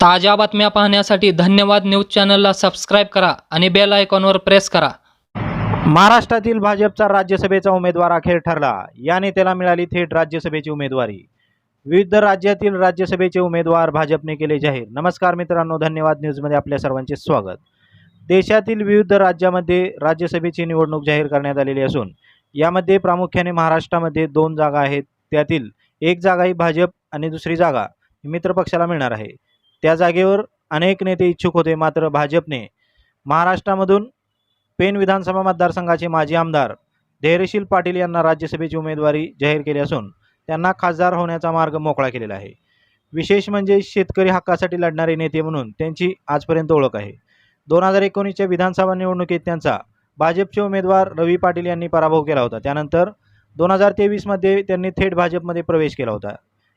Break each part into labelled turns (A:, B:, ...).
A: ताज्या बातम्या पाहण्यासाठी धन्यवाद न्यूज चॅनलला सबस्क्राईब करा आणि बेल आयकॉनवर प्रेस करा.
B: महाराष्ट्रातील भाजपचा राज्यसभेचा उमेदवार अखेर ठरला. या नेत्याला मिळाली थेट राज्यसभेची उमेदवारी. विविध राज्यातील राज्यसभेचे उमेदवार भाजपने केले जाहीर. नमस्कार मित्रांनो धन्यवाद न्यूजमध्ये आपल्या सर्वांचे स्वागत. देशातील विविध राज्यामध्ये राज्यसभेची निवडणूक जाहीर करण्यात आलेली असून यामध्ये प्रामुख्याने महाराष्ट्रामध्ये दोन जागा आहेत. त्यातील एक जागा ही भाजप आणि दुसरी जागा मित्रपक्षाला मित्र पक्षाला मिळणार आहे. त्या जागेवर अनेक नेते इच्छुक होते मात्र भाजपने महाराष्ट्रामधून पेन विधानसभा मतदारसंघाचे माजी आमदार धैर्यशील पाटील यांना राज्यसभेची उमेदवारी जाहीर केली असून त्यांना खासदार होण्याचा मार्ग मोकळा केलेला आहे. विशेष म्हणजे शेतकरी हक्कासाठी लढणारे नेते म्हणून त्यांची आजपर्यंत ओळख आहे. दोन हजार एकोणीसच्या विधानसभा निवडणुकीत त्यांचा भाजपचे उमेदवार रवी पाटील यांनी पराभव केला होता. त्यानंतर दोन हजार तेवीसमध्ये त्यांनी थेट भाजपमध्ये प्रवेश केला होता.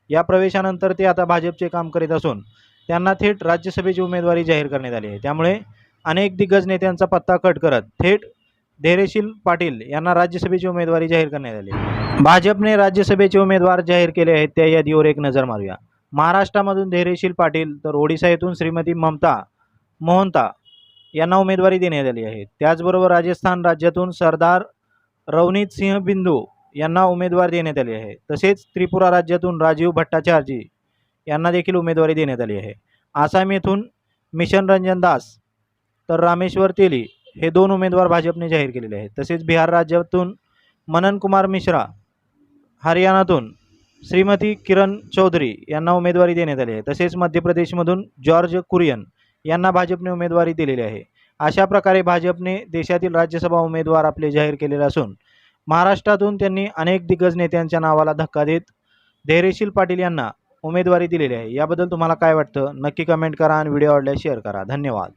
B: या प्रवेशानंतर ते आता भाजपचे काम करीत असून त्यांना थेट राज्यसभेची उमेदवारी जाहीर करण्यात आली आहे. त्यामुळे अनेक दिग्गज नेत्यांचा पत्ता कट करत थेट धैर्यशील पाटील यांना राज्यसभेची उमेदवारी जाहीर करण्यात आली भाजपने राज्यसभेचे उमेदवार जाहीर केले आहेत त्या यादीवर एक नजर मारूया. महाराष्ट्रामधून धैर्यशील पाटील तर ओडिशा येथून श्रीमती ममता मोहंता यांना उमेदवारी देण्यात आली आहे. त्याचबरोबर राजस्थान राज्यातून सरदार रवनीत सिंह बिंदू यांना उमेदवार देण्यात आली आहे. तसेच त्रिपुरा राज्यातून राजीव भट्टाचार्जी यांना देखील उमेदवारी देण्यात आली आहे. आसाम येथून मिशन रंजन दास तर रामेश्वर तेली हे दोन उमेदवार भाजपने जाहीर केलेले आहेत. तसेच बिहार राज्यातून मनन कुमार मिश्रा हरियाणातून श्रीमती किरण चौधरी यांना उमेदवारी देण्यात आली आहे. तसेच मध्य प्रदेशमधून जॉर्ज कुरियन यांना भाजपने उमेदवारी दिलेली आहे. अशा प्रकारे भाजपने देशातील राज्यसभा उमेदवार आपले जाहीर केलेले असून महाराष्ट्रातून त्यांनी अनेक दिग्गज नेत्यांच्या नावाला धक्का देत धैर्यशील पाटील यांना उमेदवारी दिलेली आहे. याबद्दल तुम्हाला काय वाटतं? नक्की कमेंट करा आणि व्हिडिओ आवडल्यास शेअर करा. धन्यवाद.